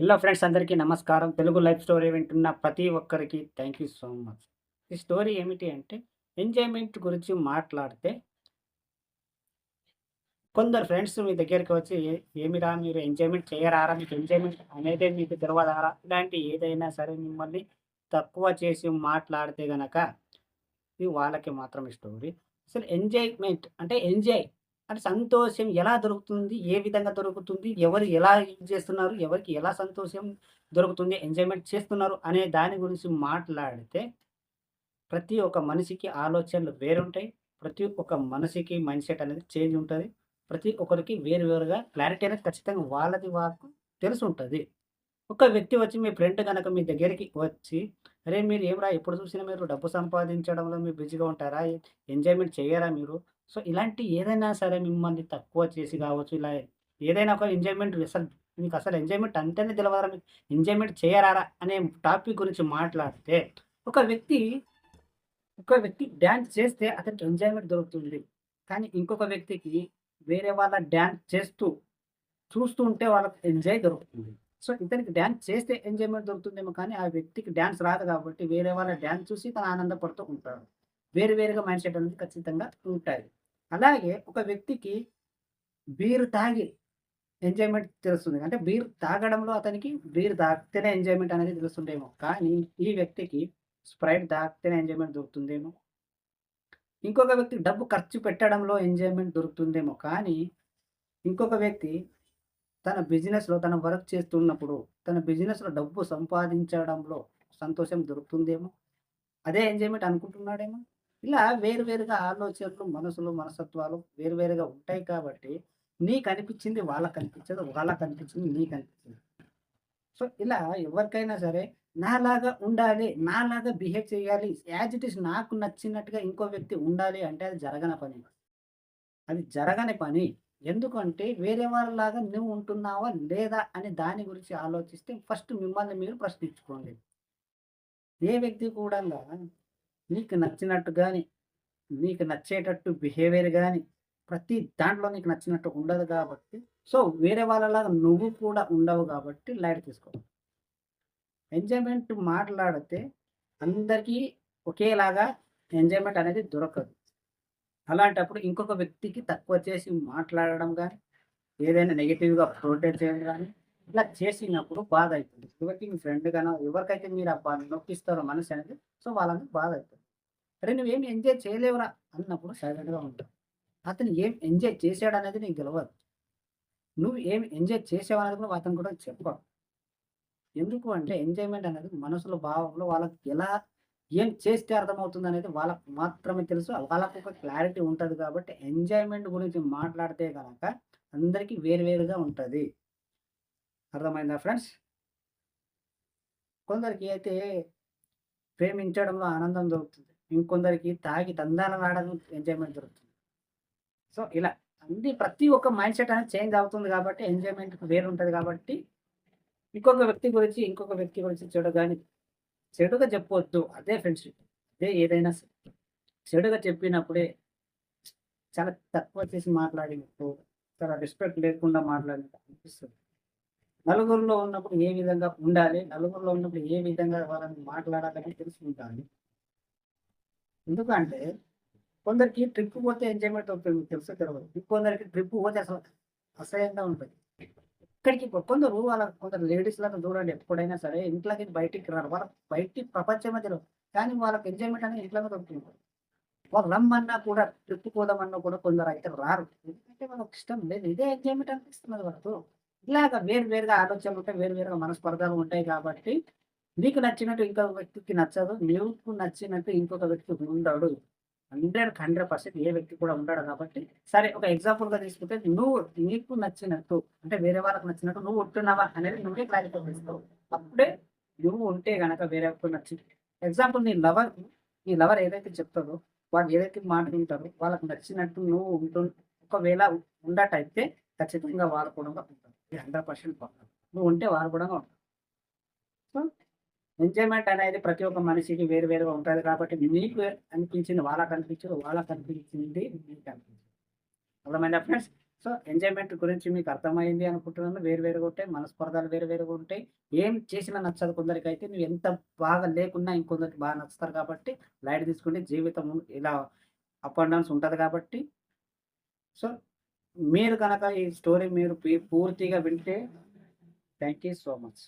Hello friends అందరికీ నమస్కారం. Telugu life story వింటున్న ప్రతి ఒక్కరికి థ్యాంక్ యూ సో మచ్ ఈ స్టోరీ ఏమిటి అంటే ఎంజాయ్మెంట్ గురించి మాట్లాడితే కొందరు ఫ్రెండ్స్ మీ దగ్గరికి వచ్చి ఏమిరా మీరు ఎంజాయ్మెంట్ చేయరారా? మీకు ఎంజాయ్మెంట్ అనేది మీకు తెలియదారా ఇలాంటి ఏదైనా సరే మిమ్మల్ని తక్కువ చేసి మాట్లాడితే గనక ఇది వాళ్ళకి మాత్రమే స్టోరీ అసలు ఎంజాయ్మెంట్ అంటే ఎంజాయ్ అంటే సంతోషం ఎలా దొరుకుతుంది? ఏ విధంగా దొరుకుతుంది? ఎవరు ఎలా యూజ్ చేస్తున్నారు? ఎవరికి ఎలా సంతోషం దొరుకుతుంది? ఎంజాయ్మెంట్ చేస్తున్నారు? అనే దాని గురించి మాట్లాడితే ప్రతి ఒక్క మనిషికి ఆలోచనలు వేరుంటాయి. ప్రతి ఒక్క మనిషికి మైండ్ సెట్ అనేది చేంజ్ ఉంటుంది. ప్రతి ఒక్కరికి వేరు వేరుగా క్లారిటీ అనేది ఖచ్చితంగా వాళ్ళది వాళ్ళకు తెలిసి ఉంటుంది ఒక వ్యక్తి వచ్చి మీ ఫ్రెండ్ కనుక మీ దగ్గరికి వచ్చి అరే మీరు ఏమరా ఎప్పుడు చూసినా మీరు డబ్బు సంపాదించడంలో మీరు బిజీగా ఉంటారా? ఎంజాయ్మెంట్ చేయరా మీరు? సో ఇలాంటి ఏదైనా సరే మిమ్మల్ని తక్కువ చేసి కావచ్చు ఇలా ఏదైనా ఒక ఎంజాయ్మెంట్ అసలు మీకు అసలు ఎంజాయ్మెంట్ అంతేనే తెలియదా మీకు ఎంజాయ్మెంట్ చేయరారా అనే టాపిక్ గురించి మాట్లాడితే ఒక వ్యక్తి ఒక వ్యక్తి డ్యాన్స్ చేస్తే అతనికి ఎంజాయ్మెంట్ దొరుకుతుంది. కానీ ఇంకొక వ్యక్తికి వేరే వాళ్ళ డ్యాన్స్ చేస్తూ చూస్తూ ఉంటే వాళ్ళకి ఎంజాయ్ దొరుకుతుంది. సో ఇతనికి డ్యాన్స్ చేస్తే ఎంజాయ్మెంట్ దొరుకుతుందేమో కానీ ఆ వ్యక్తికి డ్యాన్స్ రాదు కాబట్టి వేరే వాళ్ళ డ్యాన్స్ చూసి తను ఆనందపడుతూ ఉంటాడు. వేరు వేరుగా మైండ్ సెట్ అనేది ఖచ్చితంగా ఉంటాయి. అలాగే ఒక వ్యక్తికి బీరు తాగి ఎంజాయ్మెంట్ తెలుస్తుంది. అంటే బీర్ తాగడంలో అతనికి బీర్ తాగితేనే ఎంజాయ్మెంట్ అనేది తెలుస్తుండేమో కానీ ఈ వ్యక్తికి స్ప్రైట్ తాగితేనే ఎంజాయ్మెంట్ దొరుకుతుందేమో. ఇంకొక వ్యక్తి డబ్బు ఖర్చు పెట్టడంలో ఎంజాయ్మెంట్ దొరుకుతుందేమో. కానీ ఇంకొక వ్యక్తి తన బిజినెస్లో తన వర్క్ చేస్తున్నప్పుడు తన బిజినెస్లో డబ్బు సంపాదించడంలో సంతోషం దొరుకుతుందేమో. అదే ఎంజాయ్మెంట్ అనుకుంటున్నాడేమో. ఇలా వేరు వేరుగా ఆలోచనలు మనసులు మనస్తత్వాలు వేరు వేరుగా ఉంటాయి కాబట్టి నీకు అనిపించింది వాళ్ళకి అనిపించదు వాళ్ళకి అనిపించింది నీకు అనిపించింది. సో ఇలా ఎవరికైనా సరే నాలాగా ఉండాలి నాలాగా బిహేవ్ చేయాలి యాజ్ ఇట్ ఈస్ నాకు నచ్చినట్టుగా ఇంకో వ్యక్తి ఉండాలి అంటే అది జరగని పని. అది జరగని పని. ఎందుకంటే వేరే వాళ్ళలాగా నువ్వు ఉంటున్నావా లేదా అని దాని గురించి ఆలోచిస్తే ఫస్ట్ మిమ్మల్ని మీరు ప్రశ్నించుకోండి. ఏ వ్యక్తి కూడా నీకు నచ్చినట్టు కానీ నీకు నచ్చేటట్టు బిహేవియర్ కానీ ప్రతి దాంట్లో నీకు నచ్చినట్టు ఉండదు కాబట్టి సో వేరే వాళ్ళలాగా నువ్వు కూడా ఉండవు కాబట్టి లైట్ తీసుకో. ఎంజాయ్మెంట్ మాట్లాడితే అందరికీ ఒకేలాగా ఎంజాయ్మెంట్ అనేది దొరకదు. అలాంటప్పుడు ఇంకొక వ్యక్తికి తక్కువ చేసి మాట్లాడడం కానీ ఏదైనా నెగిటివ్గా ప్రొటెక్ట్ చేయడం కానీ ఇలా చేసినప్పుడు బాధ అవుతుంది ఎవరికి మీ ఫ్రెండ్ కానీ ఎవరికైతే మీరు అబ్బా నొప్పిస్తారో మనసు అనేది సో వాళ్ళకి బాధ అవుతుంది అరే నువ్వేం ఎంజాయ్ చేయలేవురా అన్నప్పుడు సైలెంట్గా ఉంటావు. అతను ఏం ఎంజాయ్ చేశాడు అనేది నీకు తెలియదు నువ్వు ఏం ఎంజాయ్ చేసావు అనేది కూడా అతను కూడా చెప్పవు ఎందుకు అంటే ఎంజాయ్మెంట్ అనేది మనసులో భావంలో వాళ్ళకి ఎలా ఏం చేస్తే అర్థమవుతుంది అనేది వాళ్ళకు మాత్రమే తెలుసు. వాళ్ళకు ఒక క్లారిటీ ఉంటుంది కాబట్టి ఎంజాయ్మెంట్ గురించి మాట్లాడితే కనుక అందరికీ వేరువేరుగా ఉంటుంది. అర్థమైందా ఫ్రెండ్స్? కొందరికి అయితే ప్రేమించడంలో ఆనందం దొరుకుతుంది. ఇంకొందరికి తాగి తందాన ఆడడం ఎంజాయ్మెంట్ దొరుకుతుంది. సో ఇలా అన్ని ప్రతి ఒక్క మైండ్ సెట్ అనేది చేంజ్ అవుతుంది కాబట్టి ఎంజాయ్మెంట్ వేరు ఉంటుంది కాబట్టి ఇంకొక వ్యక్తి గురించి ఇంకొక వ్యక్తి గురించి చెడు కానీ చెడుగా చెప్పవద్దు అదే ఫ్రెండ్షిప్ అదే ఏదైనా సరే. చెడుగా చెప్పినప్పుడే చాలా తక్కువ చేసి మాట్లాడినట్టు చాలా రెస్పెక్ట్ లేకుండా మాట్లాడినట్టు అనిపిస్తుంది. నలుగురిలో ఉన్నప్పుడు ఏ విధంగా ఉండాలి నలుగురిలో ఉన్నప్పుడు ఏ విధంగా వాళ్ళని మాట్లాడాలని తెలుసుకుంటాను ఎందుకంటే కొందరికి ట్రిప్ పోతే ఎంజాయ్మెంట్ అవుతుంది తెలుసు తెలియదు ఇంకొందరికి ట్రిప్ పోతే అసలు అసహ్యంగా ఉంటుంది. ఇక్కడికి కొందరు వాళ్ళ కొందరు లేడీస్ లాగా చూడండి ఎప్పుడైనా సరే ఇంట్లోకి బయటికి రారు. వాళ్ళ బయటికి ప్రపంచమే తెలియదు కానీ వాళ్ళకి ఎంజాయ్మెంట్ అనేది ఇంట్లోనే దొరుకుతుంది. వాళ్ళు రమ్మన్నా కూడా ట్రిప్ పోదామన్నా కూడా కొందరు అయితే రారు. ఎందుకంటే వాళ్ళకి ఇష్టం లేదు. ఇదే ఎంజాయ్మెంట్ అనిపిస్తున్నది వాళ్ళకు. ఇలాగ వేరు వేరుగా ఆలోచనలు ఉంటాయి వేరు వేరుగా మనస్పర్ధలు ఉంటాయి కాబట్టి నీకు నచ్చినట్టు ఇంకొక వ్యక్తికి నచ్చదు నీకు నచ్చినట్టు ఇంకొక వ్యక్తి ఉండడు. హండ్రెడ్ హండ్రెడ్ పర్సెంట్ ఏ వ్యక్తి కూడా ఉండడు కాబట్టి సరే ఒక ఎగ్జాంపుల్గా తీసుకుంటే నువ్వు నీకు నచ్చినట్టు అంటే వేరే వాళ్ళకి నచ్చినట్టు నువ్వు ఉంటున్నావా అనేది నువ్వే క్లారిఫై చేస్తావు. అప్పుడే నువ్వు ఉంటే గనక వేరే ఒక్కరు నచ్చింది. ఎగ్జాంపుల్ నీ లవర్ నీ లవర్ ఏదైతే చెప్తారో వాళ్ళు ఏదైతే మాట వింటారో వాళ్ళకి నచ్చినట్టు నువ్వు ఉంటు ఒకవేళ ఉండటైతే ఖచ్చితంగా వాళ్ళు కూడా ఉంటారు. హండ్రెడ్ పర్సెంట్ నువ్వు ఉంటే వాళ్ళు కూడా ఉంటారు. సో ఎంజాయ్మెంట్ అనేది ప్రతి ఒక్క మనిషికి వేరు వేరుగా ఉంటుంది కాబట్టి మీకు అనిపించింది వాళ్ళకి అనిపించదు వాళ్ళకి అనిపించింది మీకు అనిపించింది. అర్థమైందా ఫ్రెండ్స్ సో ఎంజాయ్మెంట్ గురించి మీకు అర్థమైంది అనుకుంటున్నాను. వేరు వేరుగా ఉంటాయి మనస్పర్ధలు వేరు వేరుగా ఉంటాయి. ఏం చేసినా నచ్చదు కొందరికి అయితే నువ్వు ఎంత బాగా లేకున్నా ఇంకొందరికి బాగా నచ్చుతారు కాబట్టి లైట్ తీసుకుంటే జీవితం ఇలా అప్ అండ్ డౌన్స్ ఉంటుంది కాబట్టి. సో మీరు కనుక ఈ స్టోరీ మీరు పూర్తిగా వింటే థ్యాంక్ యూ సో మచ్